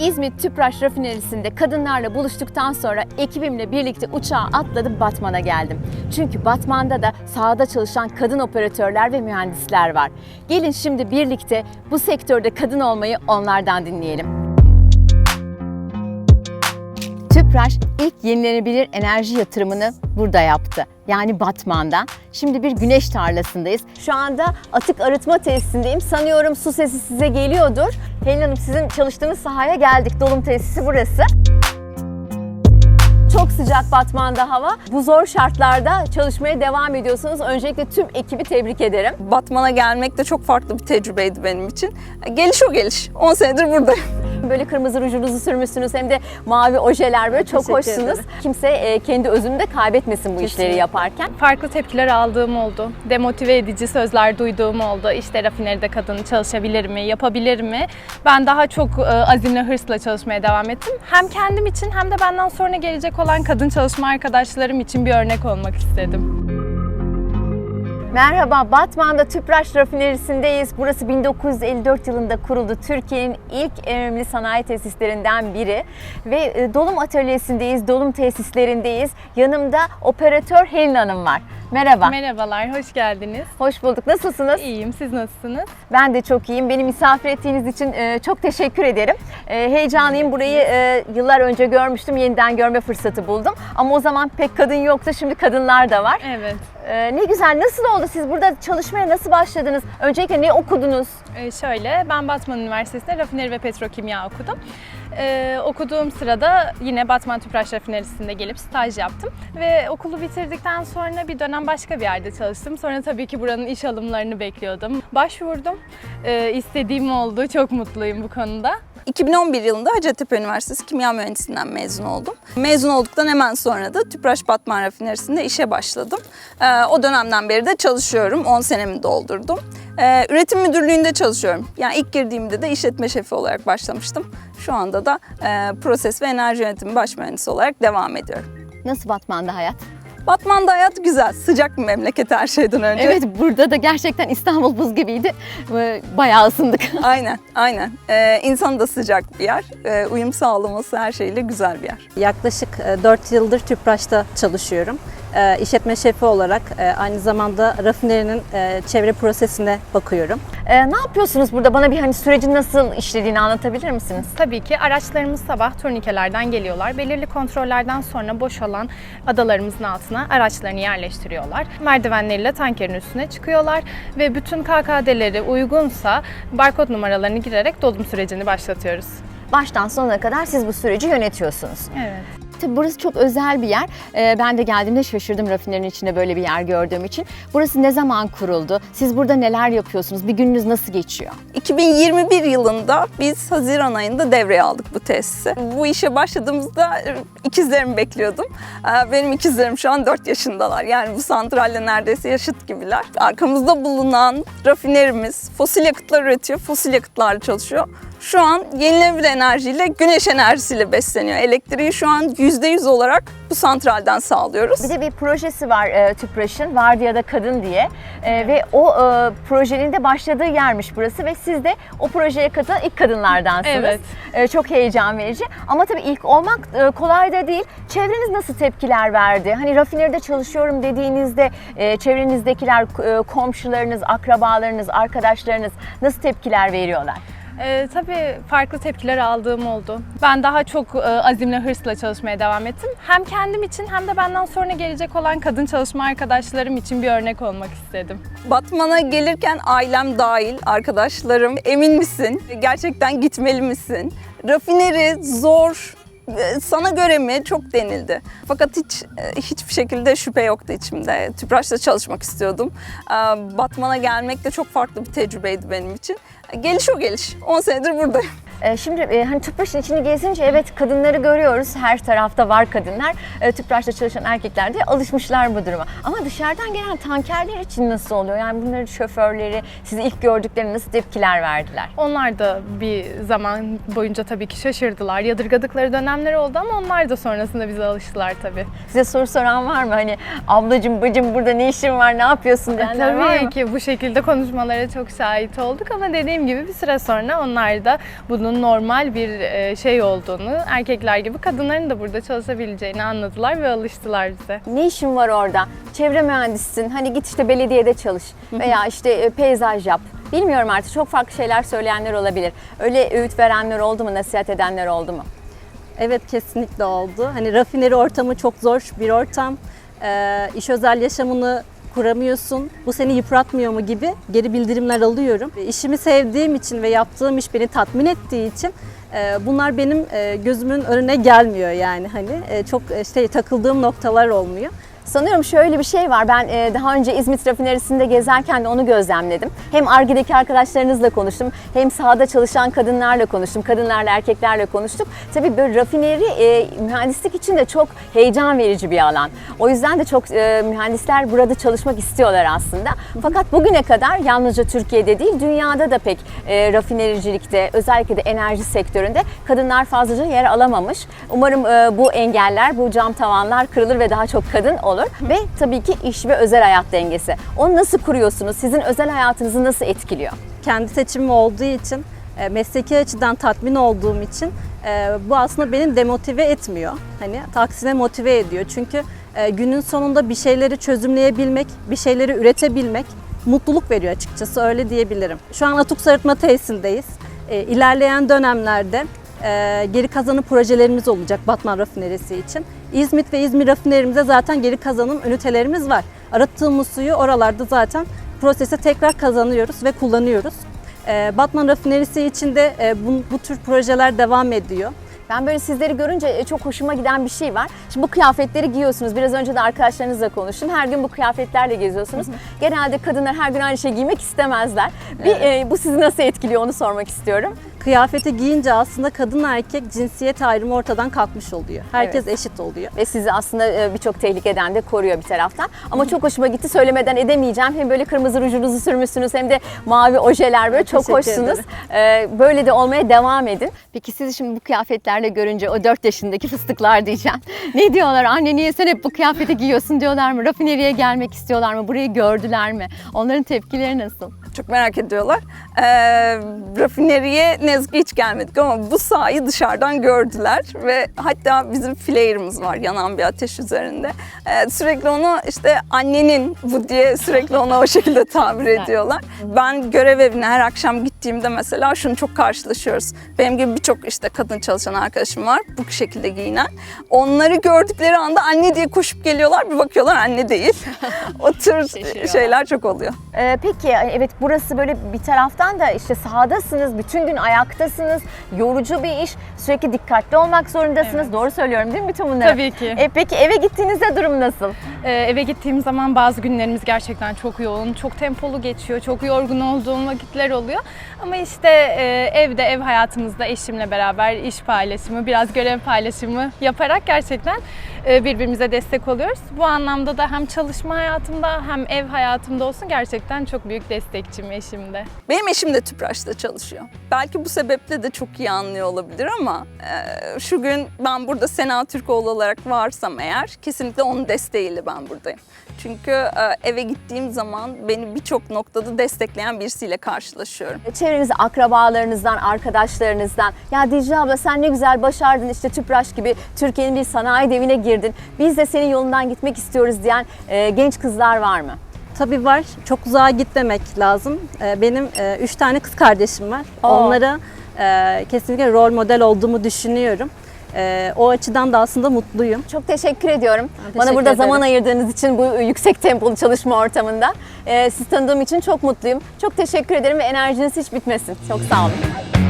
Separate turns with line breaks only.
İzmit Tüpraş Rafinerisi'nde kadınlarla buluştuktan sonra ekibimle birlikte uçağa atladım Batman'a geldim. Çünkü Batman'da da sahada çalışan kadın operatörler ve mühendisler var. Gelin şimdi birlikte bu sektörde kadın olmayı onlardan dinleyelim. Tüpraş ilk yenilenebilir enerji yatırımını burada yaptı. Yani Batman'da. Şimdi bir güneş tarlasındayız. Şu anda atık arıtma tesisindeyim. Sanıyorum su sesi size geliyordur. Helin Hanım sizin çalıştığınız sahaya geldik. Dolum tesisi burası. Çok sıcak Batman'da hava. Bu zor şartlarda çalışmaya devam ediyorsunuz. Öncelikle tüm ekibi tebrik ederim.
Batman'a gelmek de çok farklı bir tecrübeydi benim için. Geliş o geliş. 10 senedir buradayım.
Böyle kırmızı rujunuzu sürmüşsünüz hem de mavi ojeler böyle çok
Teşekkür
hoşsunuz.
ederim.
Kimse e, kendi özünü de kaybetmesin bu işleri
Kesinlikle.
yaparken.
Farklı tepkiler aldığım oldu. Demotive edici sözler duyduğum oldu. İşte rafineride kadın çalışabilir mi, yapabilir mi? Ben daha çok e, azimle, hırsla çalışmaya devam ettim. Hem kendim için hem de benden sonra gelecek olan kadın çalışma arkadaşlarım için bir örnek olmak istedim.
Merhaba, Batman'da Tüpraş Rafinerisindeyiz. Burası 1954 yılında kuruldu. Türkiye'nin ilk önemli sanayi tesislerinden biri. Ve e, dolum atölyesindeyiz, dolum tesislerindeyiz. Yanımda operatör Helin Hanım var. Merhaba.
Merhabalar, hoş geldiniz.
Hoş bulduk. Nasılsınız?
İyiyim, siz nasılsınız?
Ben de çok iyiyim. Beni misafir ettiğiniz için e, çok teşekkür ederim. E, heyecanlıyım. Burayı e, yıllar önce görmüştüm. Yeniden görme fırsatı buldum. Ama o zaman pek kadın yoktu. Şimdi kadınlar da var.
Evet.
Ne güzel. Nasıl oldu? Siz burada çalışmaya nasıl başladınız? Öncelikle ne okudunuz?
Ee, şöyle, ben Batman Üniversitesi'nde rafineri ve petrokimya okudum. Ee, okuduğum sırada yine Batman Tüpraş Rafinerisi'nde gelip staj yaptım. Ve okulu bitirdikten sonra bir dönem başka bir yerde çalıştım. Sonra tabii ki buranın iş alımlarını bekliyordum. Başvurdum. Ee, istediğim oldu. Çok mutluyum bu konuda.
2011 yılında Hacettepe Üniversitesi Kimya Mühendisliğinden mezun oldum. Mezun olduktan hemen sonra da Tüpraş Batman Rafinerisi'nde işe başladım. Ee, o dönemden beri de çalışıyorum. 10 senemi doldurdum. Ee, üretim müdürlüğünde çalışıyorum. Yani ilk girdiğimde de işletme şefi olarak başlamıştım. Şu anda da e, proses ve enerji yönetimi baş mühendisi olarak devam ediyorum.
Nasıl Batman'da hayat?
Batman'da hayat güzel, sıcak bir memleket her şeyden önce.
Evet burada da gerçekten İstanbul buz gibiydi. Bayağı ısındık.
Aynen, aynen. Ee, insan da sıcak bir yer. Ee, uyum sağlaması her şeyle güzel bir yer.
Yaklaşık 4 yıldır Tüpraş'ta çalışıyorum. E, İşletme şefi olarak e, aynı zamanda rafinerinin e, çevre prosesine bakıyorum.
Ee, ne yapıyorsunuz burada? Bana bir hani sürecin nasıl işlediğini anlatabilir misiniz?
Tabii ki araçlarımız sabah turnikelerden geliyorlar. Belirli kontrollerden sonra boş olan adalarımızın altına araçlarını yerleştiriyorlar. Merdivenleriyle tankerin üstüne çıkıyorlar ve bütün KKD'leri uygunsa barkod numaralarını girerek dolum sürecini başlatıyoruz.
Baştan sonuna kadar siz bu süreci yönetiyorsunuz.
Evet.
Tabii burası çok özel bir yer. Ee, ben de geldiğimde şaşırdım rafinerin içinde böyle bir yer gördüğüm için. Burası ne zaman kuruldu? Siz burada neler yapıyorsunuz? Bir gününüz nasıl geçiyor?
2021 yılında biz Haziran ayında devreye aldık bu tesisi. Bu işe başladığımızda e, ikizlerimi bekliyordum. Ee, Benim ikizlerim şu an 4 yaşındalar. Yani bu santralle neredeyse yaşıt gibiler. Arkamızda bulunan rafinerimiz fosil yakıtlar üretiyor, fosil yakıtlarla çalışıyor. Şu an yenilenebilir enerjiyle, güneş enerjisiyle besleniyor. Elektriği şu an %100 olarak bu santralden sağlıyoruz.
Bir de bir projesi var e, Tüpraş'ın, Vardiya'da Kadın diye. E, ve o e, projenin de başladığı yermiş burası ve siz de o projeye katılan ilk kadınlardansınız.
Evet.
E, çok heyecan verici. Ama tabii ilk olmak e, kolay da değil. Çevreniz nasıl tepkiler verdi? Hani rafineride çalışıyorum dediğinizde e, çevrenizdekiler, e, komşularınız, akrabalarınız, arkadaşlarınız nasıl tepkiler veriyorlar?
Ee, tabii farklı tepkiler aldığım oldu. Ben daha çok e, azimle, hırsla çalışmaya devam ettim. Hem kendim için hem de benden sonra gelecek olan kadın çalışma arkadaşlarım için bir örnek olmak istedim.
Batman'a gelirken ailem dahil, arkadaşlarım emin misin? Gerçekten gitmeli misin? Rafineri zor, e, sana göre mi? Çok denildi. Fakat hiç e, hiçbir şekilde şüphe yoktu içimde. Tüpraş'ta çalışmak istiyordum. Batman'a gelmek de çok farklı bir tecrübeydi benim için. Geliş o geliş. 10 senedir buradayım.
E, Şimdi e, hani Tüpraş'ın içini gezince evet kadınları görüyoruz. Her tarafta var kadınlar. E, Tüpraş'ta çalışan erkekler de alışmışlar bu duruma. Ama dışarıdan gelen tankerler için nasıl oluyor? Yani bunların şoförleri sizi ilk gördüklerinde nasıl tepkiler verdiler?
Onlar da bir zaman boyunca tabii ki şaşırdılar. Yadırgadıkları dönemler oldu ama onlar da sonrasında bize alıştılar tabii.
Size soru soran var mı? Hani ablacım bacım burada ne işin var ne yapıyorsun diyenler var mı?
tabii ki bu şekilde konuşmalara çok şahit olduk ama dediğim gibi bir süre sonra onlar da bunu bunun normal bir e, şey olduğunu, erkekler gibi kadınların da burada çalışabileceğini anladılar ve alıştılar bize.
Ne işin var orada? Çevre mühendisisin. Hani git işte belediyede çalış veya işte e, peyzaj yap. Bilmiyorum artık çok farklı şeyler söyleyenler olabilir. Öyle öğüt verenler oldu mu, nasihat edenler oldu mu?
Evet kesinlikle oldu. Hani rafineri ortamı çok zor bir ortam. Ee, iş özel yaşamını kuramıyorsun. Bu seni yıpratmıyor mu gibi geri bildirimler alıyorum. E, İşimi sevdiğim için ve yaptığım iş beni tatmin ettiği için e, bunlar benim e, gözümün önüne gelmiyor yani hani çok şey takıldığım noktalar olmuyor.
Sanıyorum şöyle bir şey var. Ben e, daha önce İzmit rafinerisinde gezerken de onu gözlemledim. Hem Arge'deki arkadaşlarınızla konuştum, hem sahada çalışan kadınlarla konuştum, kadınlarla erkeklerle konuştuk. Tabii böyle rafineri e, mühendislik için de çok heyecan verici bir alan. O yüzden de çok e, mühendisler burada çalışmak istiyorlar aslında. Fakat bugüne kadar yalnızca Türkiye'de değil, dünyada da pek rafinericilikte, özellikle de enerji sektöründe kadınlar fazlaca yer alamamış. Umarım bu engeller, bu cam tavanlar kırılır ve daha çok kadın olur. Ve tabii ki iş ve özel hayat dengesi. Onu nasıl kuruyorsunuz? Sizin özel hayatınızı nasıl etkiliyor?
kendi seçimim olduğu için, e, mesleki açıdan tatmin olduğum için e, bu aslında beni demotive etmiyor. Hani aksine motive ediyor. Çünkü e, günün sonunda bir şeyleri çözümleyebilmek, bir şeyleri üretebilmek mutluluk veriyor açıkçası öyle diyebilirim. Şu an atık arıtma tesisindeyiz. İlerleyen dönemlerde geri kazanım projelerimiz olacak Batman Rafinerisi için. İzmit ve İzmir rafinerimize zaten geri kazanım ünitelerimiz var. Arıttığımız suyu oralarda zaten prosese tekrar kazanıyoruz ve kullanıyoruz. Ee, Batman Rafinerisi için de e, bu, bu tür projeler devam ediyor.
Ben böyle sizleri görünce e, çok hoşuma giden bir şey var. Şimdi bu kıyafetleri giyiyorsunuz. Biraz önce de arkadaşlarınızla konuştum. Her gün bu kıyafetlerle geziyorsunuz. Genelde kadınlar her gün aynı şey giymek istemezler. Bir e, bu sizi nasıl etkiliyor onu sormak istiyorum.
Kıyafeti giyince aslında kadın erkek cinsiyet ayrımı ortadan kalkmış oluyor. Herkes eşit oluyor.
Ve sizi aslında e, birçok tehlikeden de koruyor bir taraftan. Ama çok hoşuma gitti. Söylemeden edemeyeceğim. Hem böyle kırmızı rujunuzu sürmüşsünüz hem de mavi ojeler böyle çok
Teşekkür
hoşsunuz.
ederim.
E, Böyle de olmaya devam edin. Peki sizi şimdi bu kıyafetlerle görünce o 4 yaşındaki fıstıklar diyeceğim. Ne diyorlar? Anne niye sen hep bu kıyafeti giyiyorsun diyorlar mı? Rafineriye gelmek istiyorlar mı? Burayı gördüler mi? Onların tepkileri nasıl?
Çok merak ediyorlar. Ee, rafineriye ne yazık ki hiç gelmedik ama bu sahayı dışarıdan gördüler ve hatta bizim flare'ımız var yanan bir ateş üzerinde. Ee, sürekli onu işte annenin bu diye sürekli ona o şekilde tabir ediyorlar. Ben görev evine her akşam gittiğimde mesela şunu çok karşılaşıyoruz. Benim gibi birçok işte kadın çalışan arkadaşım var bu şekilde giyinen. Onları gördükleri anda anne diye koşup geliyorlar bir bakıyorlar anne değil. o tür şeyler çok oluyor.
Ee, peki evet burası böyle bir taraftan da işte sahadasınız, bütün gün ayaktasınız, yorucu bir iş, sürekli dikkatli olmak zorundasınız.
Evet.
Doğru söylüyorum değil mi bütün bunları?
Tabii ki.
E, peki eve gittiğinizde durum nasıl?
Ee, eve gittiğim zaman bazı günlerimiz gerçekten çok yoğun, çok tempolu geçiyor, çok yorgun olduğum vakitler oluyor. Ama işte e, evde, ev hayatımızda eşimle beraber iş paylaşımı, biraz görev paylaşımı yaparak gerçekten birbirimize destek oluyoruz. Bu anlamda da hem çalışma hayatımda hem ev hayatımda olsun gerçekten çok büyük destekçim eşim de.
Benim eşim de Tüpraş'ta çalışıyor. Belki bu sebeple de çok iyi anlıyor olabilir ama e, şu gün ben burada Sena Türkoğlu olarak varsam eğer kesinlikle onun desteğiyle ben buradayım. Çünkü e, eve gittiğim zaman beni birçok noktada destekleyen birisiyle karşılaşıyorum.
Çevrenizde akrabalarınızdan, arkadaşlarınızdan ya Dicle abla sen ne güzel başardın işte Tüpraş gibi Türkiye'nin bir sanayi devine girdin. Biz de senin yolundan gitmek istiyoruz diyen e, genç kızlar var mı?
Tabii var. Çok uzağa gitmemek lazım. Ee, Benim e, üç tane kız kardeşim var.
Aa.
Onlara e, kesinlikle rol model olduğumu düşünüyorum. E, O açıdan da aslında mutluyum.
Çok teşekkür ediyorum. Bana
teşekkür
burada zaman
ederim.
ayırdığınız için bu yüksek tempolu çalışma ortamında. E, sizi tanıdığım için çok mutluyum. Çok teşekkür ederim ve enerjiniz hiç bitmesin. Çok sağ olun.